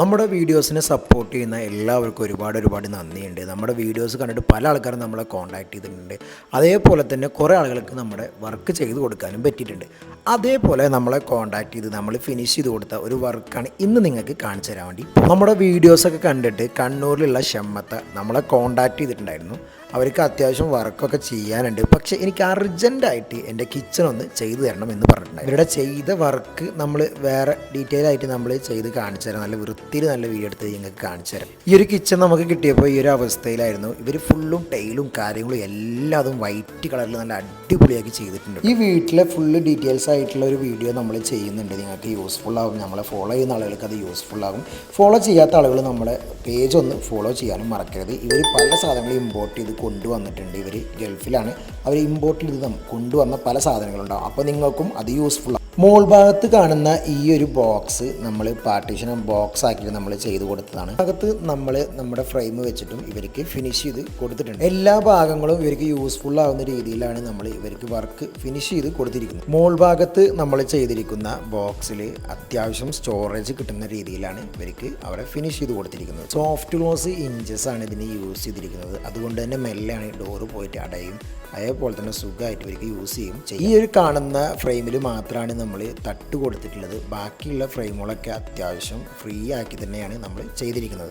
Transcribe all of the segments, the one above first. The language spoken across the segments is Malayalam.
നമ്മുടെ വീഡിയോസിനെ സപ്പോർട്ട് ചെയ്യുന്ന എല്ലാവർക്കും ഒരുപാട് ഒരുപാട് നന്ദിയുണ്ട്. നമ്മുടെ വീഡിയോസ് കണ്ടിട്ട് പല ആൾക്കാരും നമ്മളെ കോൺടാക്ട് ചെയ്തിട്ടുണ്ട്. അതേപോലെ തന്നെ കുറേ ആളുകൾക്ക് നമ്മുടെ വർക്ക് ചെയ്ത് കൊടുക്കാനും പറ്റിയിട്ടുണ്ട്. അതേപോലെ നമ്മളെ കോൺടാക്ട് ചെയ്ത് നമ്മൾ ഫിനിഷ് ചെയ്ത് കൊടുത്ത ഒരു വർക്കാണ് ഇന്ന് നിങ്ങൾക്ക് കാണിച്ചു തരാൻ വേണ്ടി. നമ്മുടെ വീഡിയോസൊക്കെ കണ്ടിട്ട് കണ്ണൂരിലുള്ള ഷമ്മത്ത നമ്മളെ കോൺടാക്ട് ചെയ്തിട്ടുണ്ടായിരുന്നു. അവർക്ക് അത്യാവശ്യം വർക്കൊക്കെ ചെയ്യാനുണ്ട്. പക്ഷേ എനിക്ക് അർജന്റായിട്ട് എന്റെ കിച്ചൺ ഒന്ന് ചെയ്തു തരണം എന്ന് പറഞ്ഞിട്ടുണ്ട്. ഇവരുടെ ചെയ്ത വർക്ക് നമ്മൾ വേറെ ഡീറ്റെയിൽ ആയിട്ട് നമ്മൾ ചെയ്ത് കാണിച്ചു തരാം. നല്ല വൃത്തിയിൽ നല്ല വീഡിയോ എടുത്ത് നിങ്ങൾക്ക് കാണിച്ചു തരാം. ഈ ഒരു കിച്ചൺ നമുക്ക് കിട്ടിയപ്പോൾ ഈ ഒരു അവസ്ഥയിലായിരുന്നു. ഇവർ ഫുള്ളും ടൈലും കാര്യങ്ങളും എല്ലാം അതും വൈറ്റ് കളറിൽ നല്ല അടിപൊളിയാക്കി ചെയ്തിട്ടുണ്ട്. ഈ വീട്ടിലെ ഫുള്ള് ഡീറ്റെയിൽസ് ആയിട്ടുള്ള ഒരു വീഡിയോ നമ്മൾ ചെയ്യുന്നുണ്ട്. നിങ്ങൾക്ക് യൂസ്ഫുൾ ആകും നമ്മളെ ഫോളോ ചെയ്യുന്ന ആളുകൾക്ക് അത് യൂസ്ഫുൾ ആകും ഫോളോ ചെയ്യാത്ത ആളുകൾ നമ്മളെ പേജ് ഒന്ന് ഫോളോ ചെയ്യാനും മറക്കരുത്. ഇവർ പല സാധനങ്ങളും ഇമ്പോർട്ട് ചെയ്ത് കൊണ്ടുവന്നിട്ടുണ്ട്. ഇവർ ഗൾഫിലാണ്. അവർ ഇമ്പോർട്ട് ചെയ്ത് കൊണ്ടുവന്ന പല സാധനങ്ങളുണ്ടാവും. അപ്പോൾ നിങ്ങൾക്കും അത് യൂസ്ഫുൾ മോൾ ഭാഗത്ത് കാണുന്ന ഈ ഒരു ബോക്സ് നമ്മൾ പാർട്ടീഷൻ ബോക്സ് ആക്കിയിട്ട് നമ്മൾ ചെയ്ത് കൊടുത്തതാണ്. ഭാഗത്ത് നമ്മൾ നമ്മുടെ ഫ്രെയിം വെച്ചിട്ടും ഇവർക്ക് ഫിനിഷ് ചെയ്ത് കൊടുത്തിട്ടുണ്ട്. എല്ലാ ഭാഗങ്ങളും ഇവർക്ക് യൂസ്ഫുൾ ആവുന്ന രീതിയിലാണ് നമ്മൾ ഇവർക്ക് വർക്ക് ഫിനിഷ് ചെയ്ത് കൊടുത്തിരിക്കുന്നത്. മോൾ ഭാഗത്ത് നമ്മൾ ചെയ്തിരിക്കുന്ന ബോക്സിൽ അത്യാവശ്യം സ്റ്റോറേജ് കിട്ടുന്ന രീതിയിലാണ് ഇവർക്ക് അവരെ ഫിനിഷ് ചെയ്ത് കൊടുത്തിരിക്കുന്നത്. സോഫ്റ്റ് ക്ലോസ് ഇഞ്ചസ് ആണ് ഇതിന് യൂസ് ചെയ്തിരിക്കുന്നത്. അതുകൊണ്ട് തന്നെ മെല്ലാണ് ഡോറ് പോയിട്ട് അടയും. അതേപോലെ തന്നെ സുഖമായിട്ട് ഇവർക്ക് യൂസ് ചെയ്യും. ഈ ഒരു കാണുന്ന ഫ്രെയിമിൽ മാത്രമാണ് നമ്മൾ തട്ട് കൊടുത്തിട്ടുള്ളത് ബാക്കിയുള്ള ഫ്രെയിമുകളൊക്കെ അത്യാവശ്യം ഫ്രീ ആക്കി തന്നെയാണ് നമ്മൾ ചെയ്തിരിക്കുന്നത്.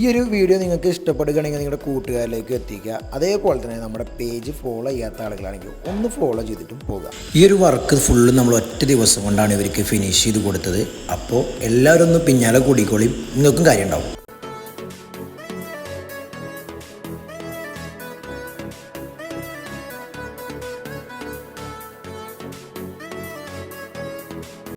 ഈ ഒരു വീഡിയോ നിങ്ങൾക്ക് ഇഷ്ടപ്പെടുകയാണെങ്കിൽ നിങ്ങളുടെ കൂട്ടുകാരിലേക്ക് എത്തിക്കുക. അതേപോലെ തന്നെ നമ്മുടെ പേജ് ഫോളോ ചെയ്യാത്ത ആളുകളാണെങ്കിൽ ഒന്ന് ഫോളോ ചെയ്തിട്ടും പോകുക ഈ ഒരു വർക്ക് ഫുള്ള് നമ്മൾ ഒറ്റ ദിവസം കൊണ്ടാണ് ഇവർക്ക് ഫിനിഷ് ചെയ്ത് കൊടുത്തത്. അപ്പോൾ എല്ലാവരും ഒന്ന് പിന്നാലെ കൂടിക്കോളിയും നിങ്ങൾക്കും കാര്യം ഉണ്ടാവും